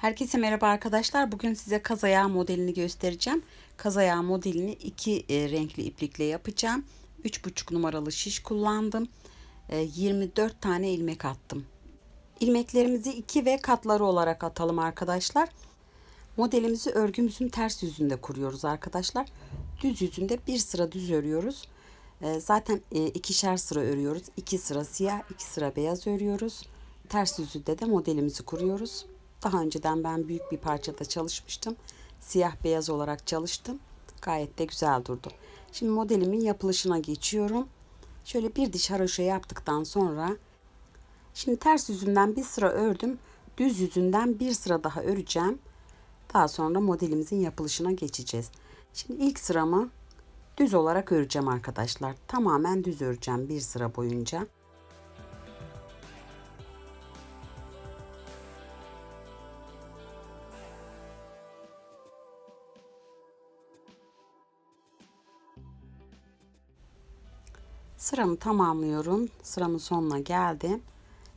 Herkese merhaba arkadaşlar. Bugün size kaz ayağı modelini göstereceğim. Kaz ayağı modelini iki e, renkli iplikle yapacağım. 3,5 numaralı şiş kullandım. E, 24 tane ilmek attım. İlmeklerimizi 2 ve katları olarak atalım arkadaşlar. Modelimizi örgümüzün ters yüzünde kuruyoruz arkadaşlar. Düz yüzünde bir sıra düz örüyoruz. E, zaten e, ikişer sıra örüyoruz. 2 sıra siyah, 2 sıra beyaz örüyoruz. Ters yüzünde de modelimizi kuruyoruz. Daha önceden ben büyük bir parçada çalışmıştım. Siyah beyaz olarak çalıştım. Gayet de güzel durdu. Şimdi modelimin yapılışına geçiyorum. Şöyle bir diş haroşa yaptıktan sonra şimdi ters yüzünden bir sıra ördüm. Düz yüzünden bir sıra daha öreceğim. Daha sonra modelimizin yapılışına geçeceğiz. Şimdi ilk sıramı düz olarak öreceğim arkadaşlar. Tamamen düz öreceğim bir sıra boyunca. Sıramı tamamlıyorum. Sıramın sonuna geldim.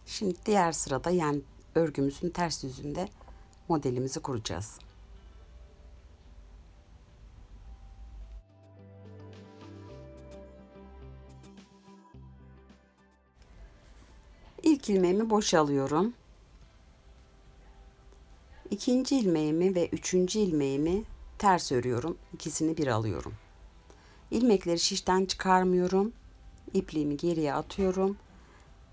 Şimdi diğer sırada yani örgümüzün ters yüzünde modelimizi kuracağız. İlk ilmeğimi boş alıyorum. İkinci ilmeğimi ve üçüncü ilmeğimi ters örüyorum. İkisini bir alıyorum. İlmekleri şişten çıkarmıyorum. İpliğimi geriye atıyorum.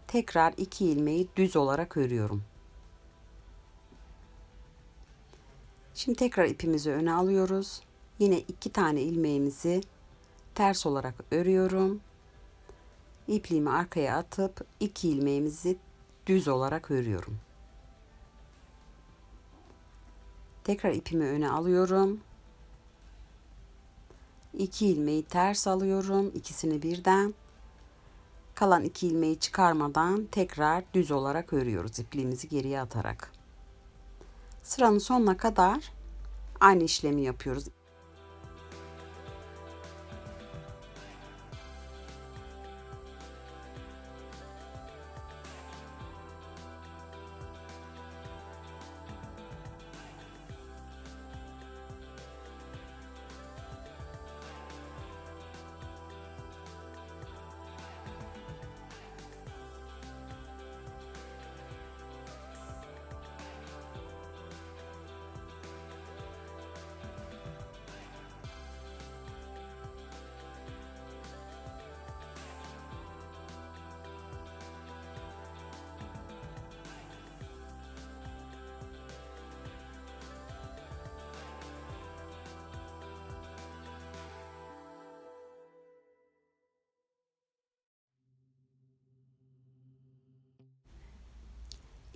Tekrar iki ilmeği düz olarak örüyorum. Şimdi tekrar ipimizi öne alıyoruz. Yine iki tane ilmeğimizi ters olarak örüyorum. İpliğimi arkaya atıp iki ilmeğimizi düz olarak örüyorum. Tekrar ipimi öne alıyorum. İki ilmeği ters alıyorum. ikisini birden. Kalan iki ilmeği çıkarmadan tekrar düz olarak örüyoruz ipliğimizi geriye atarak. Sıranın sonuna kadar aynı işlemi yapıyoruz.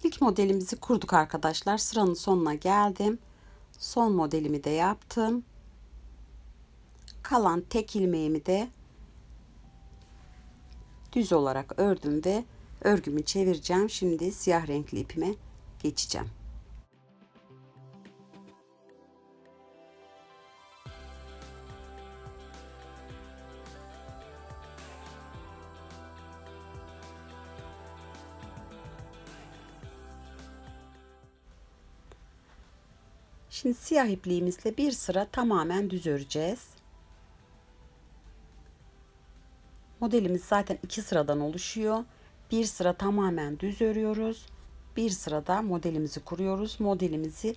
İlk modelimizi kurduk arkadaşlar. Sıranın sonuna geldim. Son modelimi de yaptım. Kalan tek ilmeğimi de düz olarak ördüm ve örgümü çevireceğim. Şimdi siyah renkli ipime geçeceğim. Şimdi siyah ipliğimizle bir sıra tamamen düz öreceğiz. Modelimiz zaten iki sıradan oluşuyor. Bir sıra tamamen düz örüyoruz. Bir sırada modelimizi kuruyoruz. Modelimizi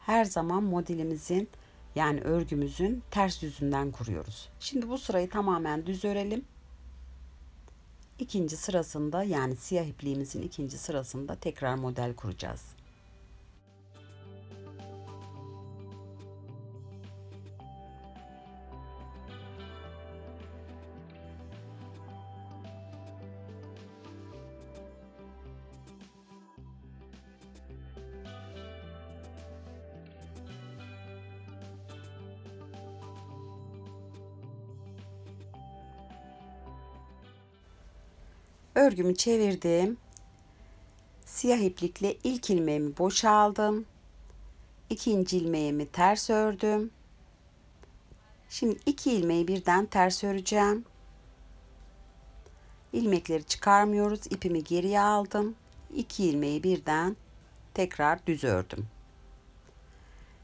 her zaman modelimizin yani örgümüzün ters yüzünden kuruyoruz. Şimdi bu sırayı tamamen düz örelim. İkinci sırasında yani siyah ipliğimizin ikinci sırasında tekrar model kuracağız. Örgümü çevirdim. Siyah iplikle ilk ilmeğimi boşaldım. İkinci ilmeğimi ters ördüm. Şimdi iki ilmeği birden ters öreceğim. İlmekleri çıkarmıyoruz. İpimi geriye aldım. İki ilmeği birden tekrar düz ördüm.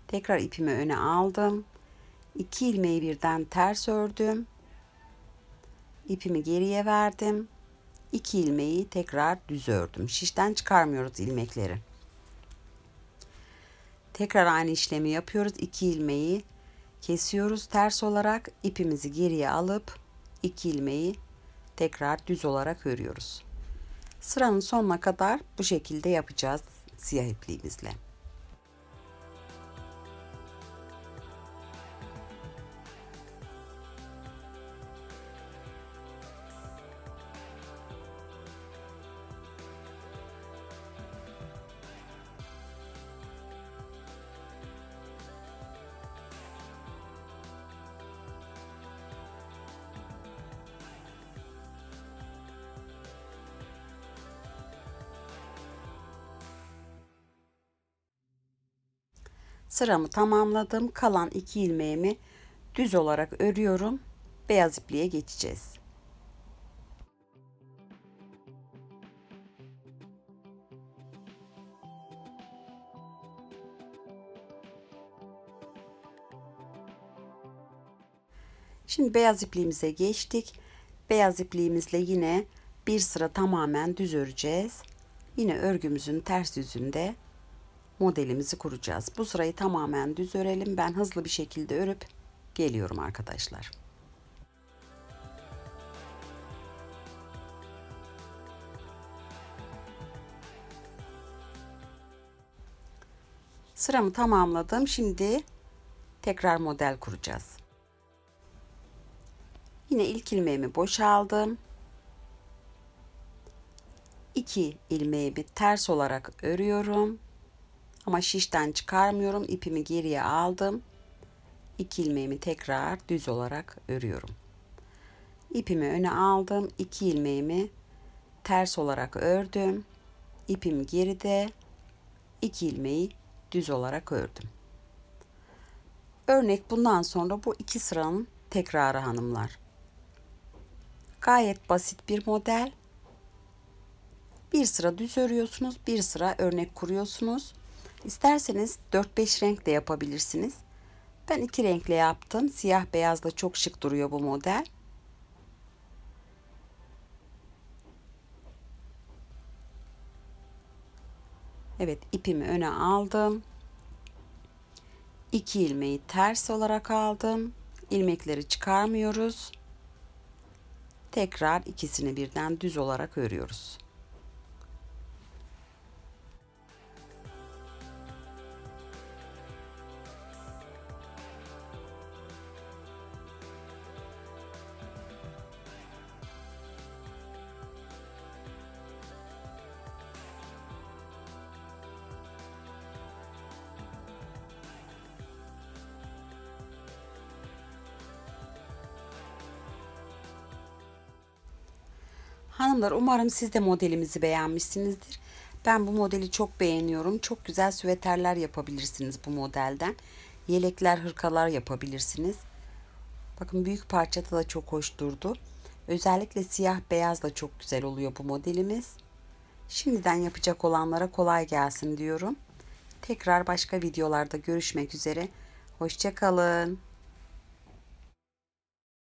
Tekrar ipimi öne aldım. 2 ilmeği birden ters ördüm. İpimi geriye verdim. 2 ilmeği tekrar düz ördüm. Şişten çıkarmıyoruz ilmekleri. Tekrar aynı işlemi yapıyoruz. 2 ilmeği kesiyoruz ters olarak ipimizi geriye alıp 2 ilmeği tekrar düz olarak örüyoruz. Sıranın sonuna kadar bu şekilde yapacağız siyah ipliğimizle. Sıramı tamamladım. Kalan iki ilmeğimi düz olarak örüyorum. Beyaz ipliğe geçeceğiz. Şimdi beyaz ipliğimize geçtik. Beyaz ipliğimizle yine bir sıra tamamen düz öreceğiz. Yine örgümüzün ters yüzünde modelimizi kuracağız. Bu sırayı tamamen düz örelim. Ben hızlı bir şekilde örüp geliyorum arkadaşlar. Sıramı tamamladım. Şimdi tekrar model kuracağız. Yine ilk ilmeğimi boşaldım. 2 ilmeği bir ters olarak örüyorum. Ama şişten çıkarmıyorum. İpimi geriye aldım. 2 ilmeğimi tekrar düz olarak örüyorum. İpimi öne aldım. 2 ilmeğimi ters olarak ördüm. İpim geride. 2 ilmeği düz olarak ördüm. Örnek bundan sonra bu iki sıranın tekrarı hanımlar. Gayet basit bir model. Bir sıra düz örüyorsunuz, bir sıra örnek kuruyorsunuz. İsterseniz 4-5 renk de yapabilirsiniz. Ben iki renkle yaptım. Siyah beyazla çok şık duruyor bu model. Evet ipimi öne aldım. 2 ilmeği ters olarak aldım. İlmekleri çıkarmıyoruz. Tekrar ikisini birden düz olarak örüyoruz. Hanımlar umarım siz de modelimizi beğenmişsinizdir. Ben bu modeli çok beğeniyorum. Çok güzel süveterler yapabilirsiniz bu modelden. Yelekler, hırkalar yapabilirsiniz. Bakın büyük parçada da çok hoş durdu. Özellikle siyah beyaz da çok güzel oluyor bu modelimiz. Şimdiden yapacak olanlara kolay gelsin diyorum. Tekrar başka videolarda görüşmek üzere. Hoşçakalın.